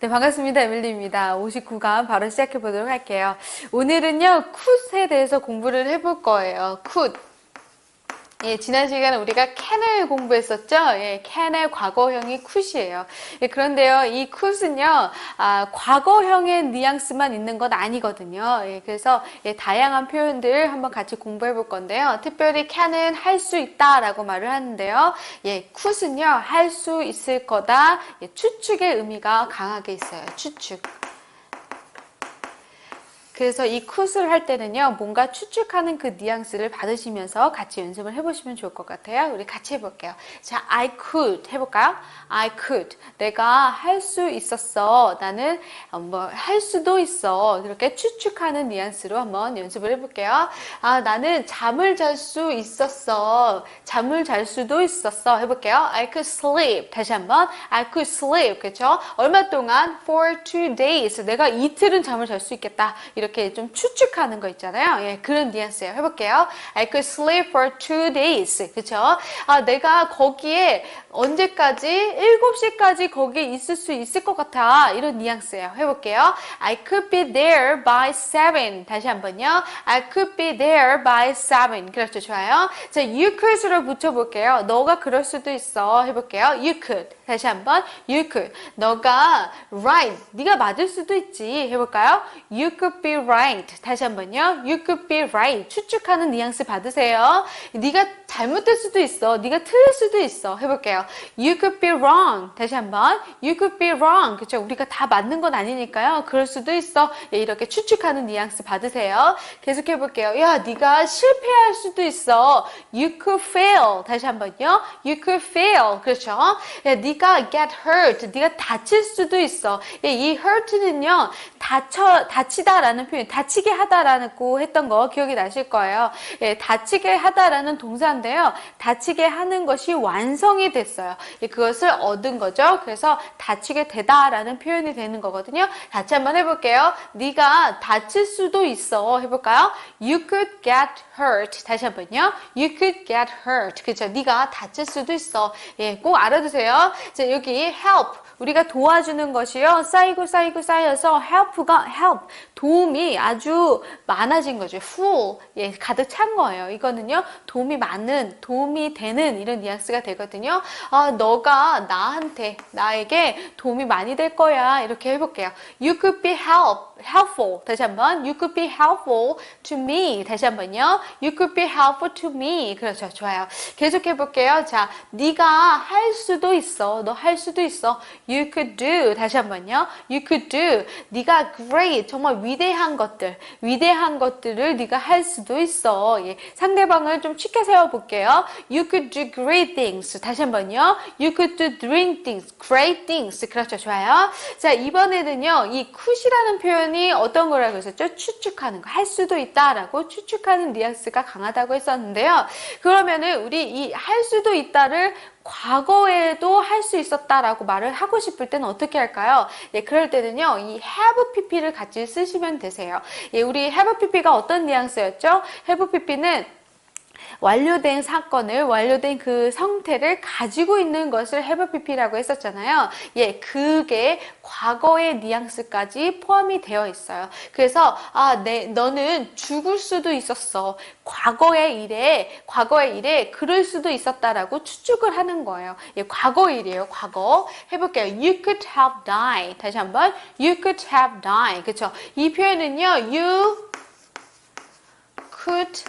네, 반갑습니다. 에밀리입니다. 59강 바로 시작해 보도록 할게요. 오늘은요, 굿에 대해서 공부를 해볼 거예요. 굿. 예, 지난 시간에 우리가 캔을 공부했었죠? 예, 캔의 과거형이 굿이에요. 예, 그런데요, 이 굿은요, 아, 과거형의 뉘앙스만 있는 건 아니거든요. 예, 그래서 예, 다양한 표현들 한번 같이 공부해 볼 건데요. 특별히 캔은 할 수 있다 라고 말을 하는데요. 예, 굿은요, 할 수 있을 거다. 예, 추측의 의미가 강하게 있어요. 추측. 그래서 이 굿을 할 때는요, 뭔가 추측하는 그 뉘앙스를 받으시면서 같이 연습을 해보시면 좋을 것 같아요. 우리 같이 해볼게요. 자, I could 해볼까요? I could. 내가 할 수 있었어. 나는 뭐 할 수도 있어. 그렇게 추측하는 뉘앙스로 한번 연습을 해볼게요. 아, 나는 잠을 잘 수 있었어. 잠을 잘 수도 있었어. 해볼게요. I could sleep. 다시 한번. I could sleep. 그렇죠? 얼마 동안? For two days. 내가 이틀은 잠을 잘 수 있겠다. 이렇게 이렇게 좀 추측하는 거 있잖아요. 예, 그런 뉘앙스예요. 해볼게요. I could sleep for two days. 그쵸? 아, 내가 거기에 언제까지? 7시까지 거기에 있을 수 있을 것 같아. 이런 뉘앙스예요. 해볼게요. I could be there by seven. 다시 한번요. I could be there by seven. 그렇죠. 좋아요. 자, you could를 붙여볼게요. 너가 그럴 수도 있어. 해볼게요. You could. 다시 한번 you could. 너가 right. 네가 맞을 수도 있지. 해볼까요? You could be right. 다시 한번요. You could be right. 추측하는 뉘앙스 받으세요. 네가 잘못될 수도 있어. 네가 틀릴 수도 있어. 해볼게요. You could be wrong. 다시 한번. You could be wrong. 그렇죠? 우리가 다 맞는 건 아니니까요. 그럴 수도 있어. 예, 이렇게 추측하는 뉘앙스 받으세요. 계속 해볼게요. 야, 네가 실패할 수도 있어. You could fail. 다시 한번요. You could fail. 그렇죠? 야, 네가 get hurt. 네가 다칠 수도 있어. 예, 이 hurt는요. 다쳐 다치다라는 표현, 다치게 하다라고 했던 거 기억이 나실 거예요. 예, 다치게 하다라는 동사인데요. 다치게 하는 것이 완성이 됐어요. 예, 그것을 얻은 거죠. 그래서 다치게 되다라는 표현이 되는 거거든요. 다시 한번 해볼게요. 네가 다칠 수도 있어. 해볼까요? You could get hurt. 다시 한번요. You could get hurt. 그렇죠? 네가 다칠 수도 있어. 예, 꼭 알아두세요. 자, 여기 help. 우리가 도와주는 것이요. 쌓이고 쌓이고 쌓여서 help 가 help 도움이 아주 많아진 거죠. full 예, 가득 찬 거예요. 이거는요. 도움이 많은 도움이 되는 이런 뉘앙스가 되거든요. 아, 너가 나한테 나에게 도움이 많이 될 거야. 이렇게 해 볼게요. You could be help helpful. 다시 한번. You could be helpful to me. 다시 한번요. You could be helpful to me. 그렇죠. 좋아요. 계속해 볼게요. 자, 네가 할 수도 있어. 너 할 수도 있어. You could do. 다시 한번요. You could do. 네가 great. 정말 위대한 것들. 위대한 것들을 네가 할 수도 있어. 예. 상대방을 좀 쉽게 세워 볼게요. You could do great things. 다시 한번요. You could do great things. Great things. 그렇죠. 좋아요. 자, 이번에는요. 이 굿이라는 표현 이 어떤 거라고 했었죠? 추측하는 거. 할 수도 있다라고 추측하는 뉘앙스가 강하다고 했었는데요. 그러면은 우리 이 할 수도 있다를 과거에도 할 수 있었다라고 말을 하고 싶을 때는 어떻게 할까요? 예, 그럴 때는요, 이 have pp를 같이 쓰시면 되세요. 예, 우리 have pp가 어떤 뉘앙스였죠? have pp는 완료된 사건을 완료된 그 상태를 가지고 있는 것을 pp라고 했었잖아요. 예, 그게 과거의 뉘앙스까지 포함이 되어 있어요. 그래서 아, 내 너는 죽을 수도 있었어. 과거의 일에 과거의 일에 그럴 수도 있었다라고 추측을 하는 거예요. 예, 과거 일이에요. 과거 해볼게요. You could have died. 다시 한번 You could have died. 그렇죠? 이 표현은요. You could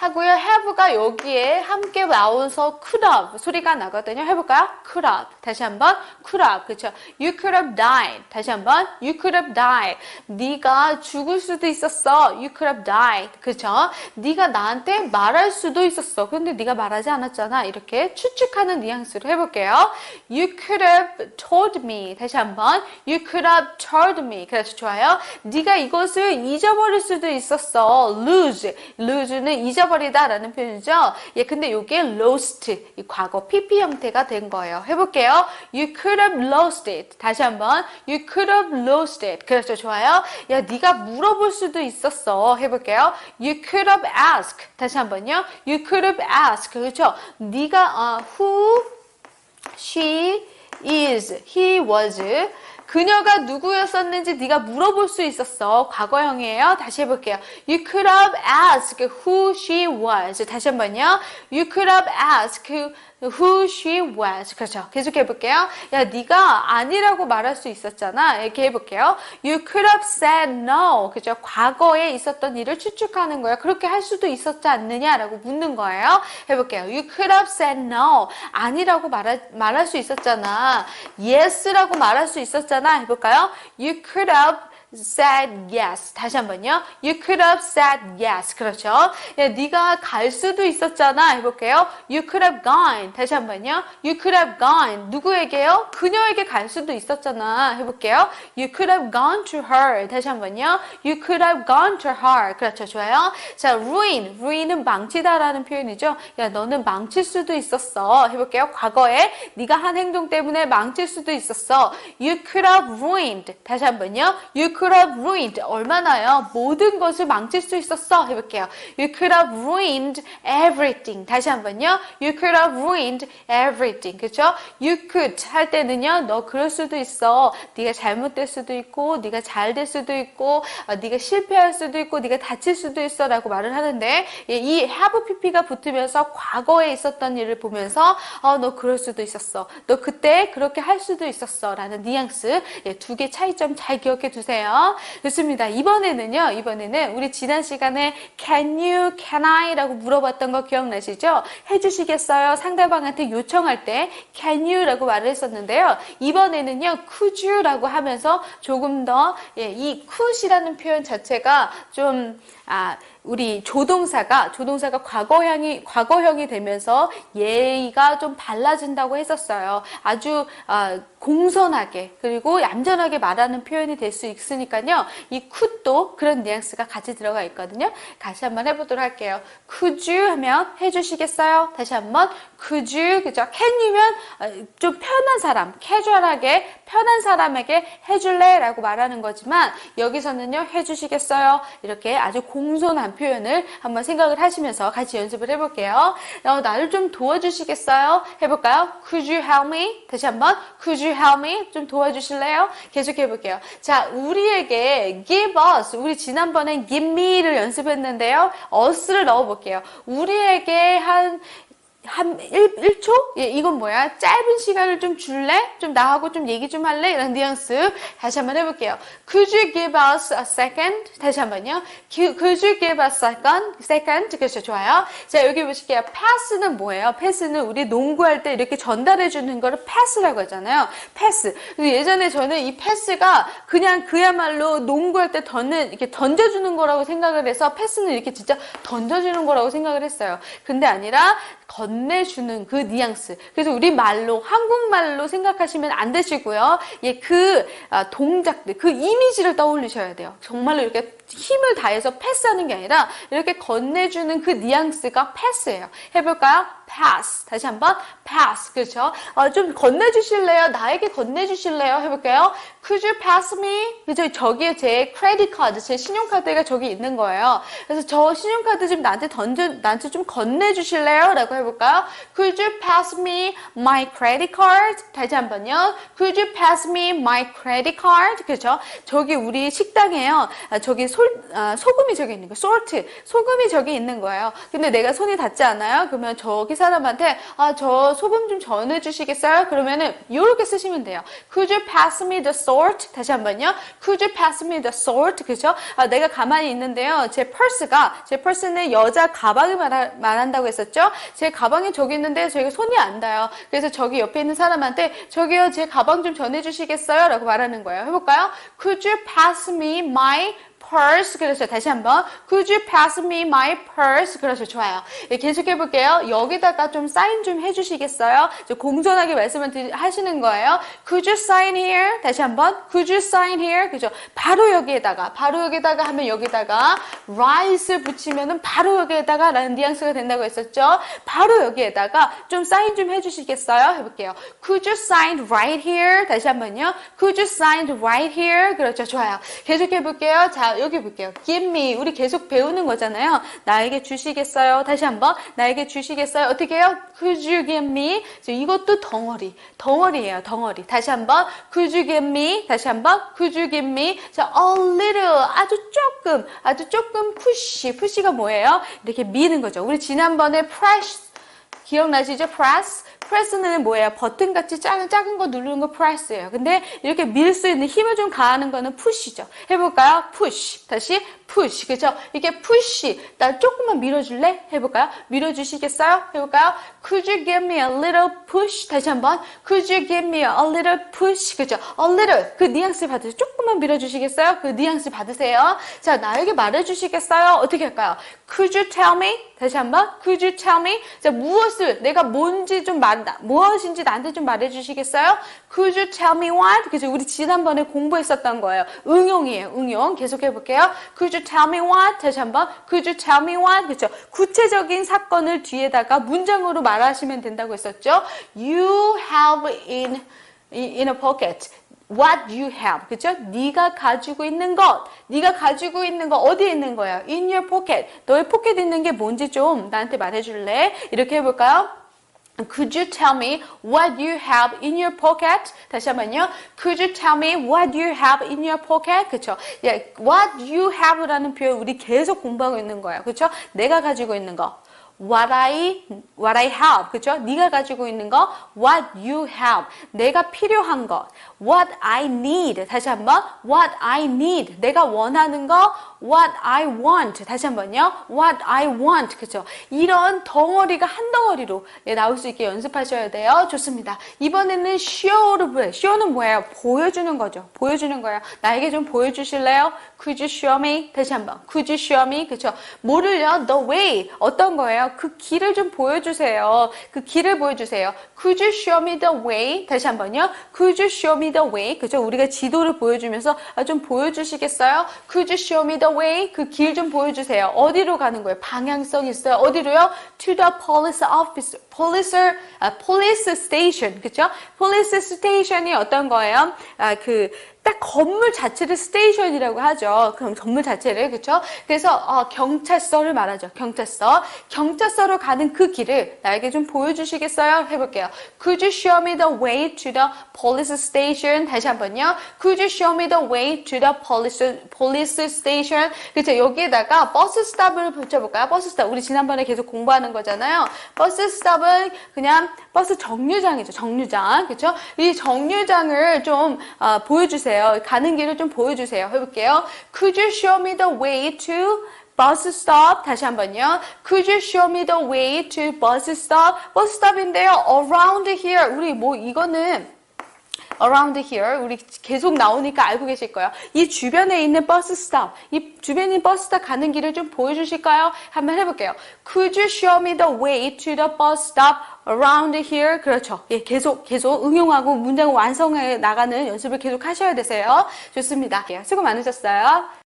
하고요. have가 여기에 함께 나오서 could have 소리가 나거든요. 해볼까요? could have. 다시 한번 could have. 그렇죠? You could have died. 다시 한번 you could have died. 네가 죽을 수도 있었어. You could have died. 그렇죠? 네가 나한테 말할 수도 있었어. 그런데 네가 말하지 않았잖아. 이렇게 추측하는 뉘앙스로 해볼게요. You could have told me. 다시 한번 you could have told me. 그래서 좋아요. 네가 이것을 잊어버릴 수도 있었어. lose. lose는 잊어 잃어버리다라는 표현이죠. 예, 근데 이게 lost, 이 과거 PP 형태가 된 거예요. 해볼게요. You could have lost it. 다시 한번. You could have lost it. 그렇죠. 좋아요. 야, 네가 물어볼 수도 있었어. 해볼게요. You could have asked. 다시 한번요. You could have asked. 그렇죠. 네가 어, who, she is, he was 그녀가 누구였었는지 네가 물어볼 수 있었어. 과거형이에요. 다시 해볼게요. You could have asked who she was. 다시 한번요. You could have asked who she was. 그렇죠. 계속 해볼게요. 야, 네가 아니라고 말할 수 있었잖아. 이렇게 해볼게요. You could have said no. 그죠? 과거에 있었던 일을 추측하는 거예요. 그렇게 할 수도 있었지 않느냐라고 묻는 거예요. 해볼게요. You could have said no. 아니라고 말할, 말할 수 있었잖아. Yes라고 말할 수 있었잖아. 해볼까요? You could have said yes. 다시 한번요. You could have said yes. 그렇죠. 야, 네가 갈 수도 있었잖아. 해볼게요. You could have gone. 다시 한번요. You could have gone. 누구에게요? 그녀에게 갈 수도 있었잖아. 해볼게요. You could have gone to her. 다시 한번요. You could have gone to her. 그렇죠. 좋아요. 자, ruin. ruin은 망치다라는 표현이죠. 야, 너는 망칠 수도 있었어. 해볼게요. 과거에 네가 한 행동 때문에 망칠 수도 있었어. You could have ruined. 다시 한번요. You could have ruined. 얼마나요? 모든 것을 망칠 수 있었어. 해볼게요. You could have ruined everything. 다시 한번요. You could have ruined everything. 그렇죠? You could 할 때는요. 너 그럴 수도 있어. 네가 잘못될 수도 있고, 네가 잘 될 수도 있고, 어, 네가 실패할 수도 있고, 네가 다칠 수도 있어라고 말을 하는데 예, 이 have pp가 붙으면서 과거에 있었던 일을 보면서 어, 너 그럴 수도 있었어. 너 그때 그렇게 할 수도 있었어라는 뉘앙스 예, 두 개 차이점 잘 기억해 두세요. 좋습니다. 이번에는요. 이번에는 우리 지난 시간에 can you, can I라고 물어봤던 거 기억나시죠? 해주시겠어요? 상대방한테 요청할 때 can you라고 말을 했었는데요. 이번에는요. could you라고 하면서 조금 더이 could이라는 표현 자체가 좀 아, 우리 조동사가 조동사가 과거형이 과거형이 되면서 예의가 좀 달라진다고 했었어요. 아주 아, 공손하게 그리고 얌전하게 말하는 표현이 될 수 있으니까요. 이 could도 그런 뉘앙스가 같이 들어가 있거든요. 다시 한번 해보도록 할게요. could you 하면 해주시겠어요? 다시 한번 could you 그죠? can you면 어, 좀 편한 사람, 캐주얼하게 편한 사람에게 해줄래라고 말하는 거지만 여기서는요 해주시겠어요? 이렇게 아주 공 손한 표현을 한번 생각을 하시면서 같이 연습을 해볼게요. 어, 나를 좀 도와주시겠어요? 해볼까요? Could you help me? 다시 한번 Could you help me? 좀 도와주실래요? 계속 해볼게요. 자, 우리에게 give us 우리 지난번에 give me를 연습했는데요. us를 넣어볼게요. 우리에게 한 한 1, 1초? 예, 이건 뭐야? 짧은 시간을 좀 줄래? 좀 나하고 좀 얘기 좀 할래? 이런 뉘앙스. 다시 한번 해볼게요. Could you give us a second? 다시 한번요. Could you give us a second? second? 그렇죠. 좋아요. 자, 여기 보실게요. pass는 뭐예요? pass는 우리 농구할 때 이렇게 전달해주는 거를 pass라고 하잖아요. pass. 예전에 저는 이 pass가 그냥 그야말로 농구할 때 던는, 이렇게 던져주는 거라고 생각을 해서 pass는 이렇게 진짜 던져주는 거라고 생각을 했어요. 근데 아니라 건 네주는 그 뉘앙스. 그래서 우리 말로 한국말로 생각하시면 안 되시고요. 예, 그 아, 동작들, 그 이미지를 떠올리셔야 돼요. 정말로 이렇게 힘을 다해서 패스하는 게 아니라 이렇게 건네주는 그 뉘앙스가 패스예요. 해볼까요? pass. 다시 한번 pass. 그렇죠? 어, 좀 건네주실래요? 나에게 건네주실래요? 해볼까요? Could you pass me? 그죠? 저기에 제 크레딧 카드, 제 신용카드가 저기 있는 거예요. 그래서 저 신용카드 좀 나한테 던져, 나한테 좀 건네주실래요? 라고 해볼까요? Could you pass me my credit card? 다시 한번요. Could you pass me my credit card? 그죠? 저기 우리 식당에요. 아, 저기 솔, 아, 소금이 저기 있는 거예요. salt. 소금이 저기 있는 거예요. 근데 내가 손이 닿지 않아요? 그러면 저기 사람한테 아, 저 소금 좀 전해 주시겠어요? 그러면은 이렇게 쓰시면 돼요. Could you pass me the salt? 다시 한번요. Could you pass me the salt? 그죠? 아, 내가 가만히 있는데요. 제 펄스가 제 펄스는 여자 가방을 말하, 말한다고 했었죠? 제 가방이 저기 있는데 제가 손이 안 닿아요. 그래서 저기 옆에 있는 사람한테 저기요 제 가방 좀 전해 주시겠어요? 라고 말하는 거예요. 해 볼까요? Could you pass me my purse 그래서 다시 한번. Could you pass me my purse? 그래서 좋아요. 예, 계속 해 볼게요. 여기다가 좀 사인 좀 해주시겠어요? 공손하게 말씀을 드리, 하시는 거예요. Could you sign here? 다시 한번. Could you sign here? 그죠? 바로 여기에다가 바로 여기다가 하면 여기다가 right을 붙이면은 바로 여기에다가 라는 뉘앙스가 된다고 했었죠? 바로 여기에다가 좀 사인 좀 해주시겠어요? 해볼게요. Could you sign right here? 다시 한번요. Could you sign right here? 그렇죠. 좋아요. 계속 해볼게요. 자 여기 볼게요. give me. 우리 계속 배우는 거잖아요. 나에게 주시겠어요? 다시 한번. 나에게 주시겠어요? 어떻게 해요? Could you give me? 자, 이것도 덩어리. 덩어리예요. 덩어리. 다시 한번. Could you give me? 다시 한번. Could you give me? 자, a little. 아주 조금. 아주 조금 push. push가 뭐예요? 이렇게 미는 거죠. 우리 지난번에 press 기억나시죠? press. press는 뭐예요? 버튼같이 작은, 작은 거 누르는 거 press예요. 근데 이렇게 밀 수 있는 힘을 좀 가하는 거는 push죠. 해볼까요? push. 다시 push. 그죠? 이게 push. 나 조금만 밀어줄래? 해볼까요? 밀어주시겠어요? 해볼까요? Could you give me a little push? 다시 한번. Could you give me a little push? 그죠? a little. 그 뉘앙스 받으세요. 조금만 밀어주시겠어요? 그 뉘앙스 받으세요. 자, 나에게 말해주시겠어요? 어떻게 할까요? Could you tell me? 다시 한번. Could you tell me? 자, 무엇을, 내가 뭔지 좀 말, 무엇인지 나한테 좀 말해주시겠어요? Could you tell me what? 그죠? 우리 지난번에 공부했었던 거예요. 응용이에요. 응용. 계속 해볼게요. Could you tell me what? 다시 한번. Could you tell me what? 그죠? 구체적인 사건을 뒤에다가 문장으로 말하시면 된다고 했었죠. You have in, in a pocket. What you have, 그죠? 네가 가지고 있는 것, 네가 가지고 있는 거 어디에 있는 거야? In your pocket. 너의 포켓에 있는 게 뭔지 좀 나한테 말해줄래? 이렇게 해볼까요? Could you tell me what you have in your pocket? 다시 한번요. Could you tell me what you have in your pocket? 그쵸? 예, what you have라는 표현 우리 계속 공부하고 있는 거예요. 그쵸? 내가 가지고 있는 거. What I, what I have. 그쵸? 네가 가지고 있는 거. What you have. 내가 필요한 것. What I need. 다시 한번. What I need. 내가 원하는 거. What I want. 다시 한번요. What I want. 그죠? 이런 덩어리가 한 덩어리로 예, 나올 수 있게 연습하셔야 돼요. 좋습니다. 이번에는 show를 보여. show는 뭐예요? 보여주는 거죠. 보여주는 거예요. 나에게 좀 보여주실래요? Could you show me? 다시 한번. Could you show me? 그죠? 뭐를요? The way. 어떤 거예요? 그 길을 좀 보여주세요. 그 길을 보여주세요. Could you show me the way? 다시 한번요. Could you show me the way? 그죠? 우리가 지도를 보여주면서 아, 좀 보여주시겠어요? Could you show me the way? 그 길 좀 보여주세요. 어디로 가는 거예요? 방향성 있어요. 어디로요? To the police office. Police, 아, police station. 그죠? police station이 어떤 거예요? 아, 그, 딱 건물 자체를 스테이션이라고 하죠. 그럼 건물 자체를 그렇죠? 그래서 어, 경찰서를 말하죠. 경찰서. 경찰서로 가는 그 길을 나에게 좀 보여주시겠어요? 해볼게요. Could you show me the way to the police station? 다시 한번요. Could you show me the way to the police police station? 그렇죠? 여기에다가 버스 스탑을 붙여볼까요? 버스 스탑. 우리 지난번에 계속 공부하는 거잖아요. 버스 스탑은 그냥 버스 정류장이죠. 정류장. 그렇죠? 이 정류장을 좀 어, 보여주세요. 가는 길을 좀 보여주세요. 해볼게요. Could you show me the way to bus stop? 다시 한번요. Could you show me the way to bus stop? 버스 스탑인데요. Around here. 우리 뭐 이거는 around here 우리 계속 나오니까 알고 계실 거예요. 이 주변에 있는 버스 스탑, 이 주변에 있는 버스 스탑 가는 길을 좀 보여주실까요? 한번 해볼게요. Could you show me the way to the bus stop around here? 그렇죠. 예, 계속 계속 응용하고 문장을 완성해 나가는 연습을 계속 하셔야 되세요. 좋습니다. 예, 수고 많으셨어요.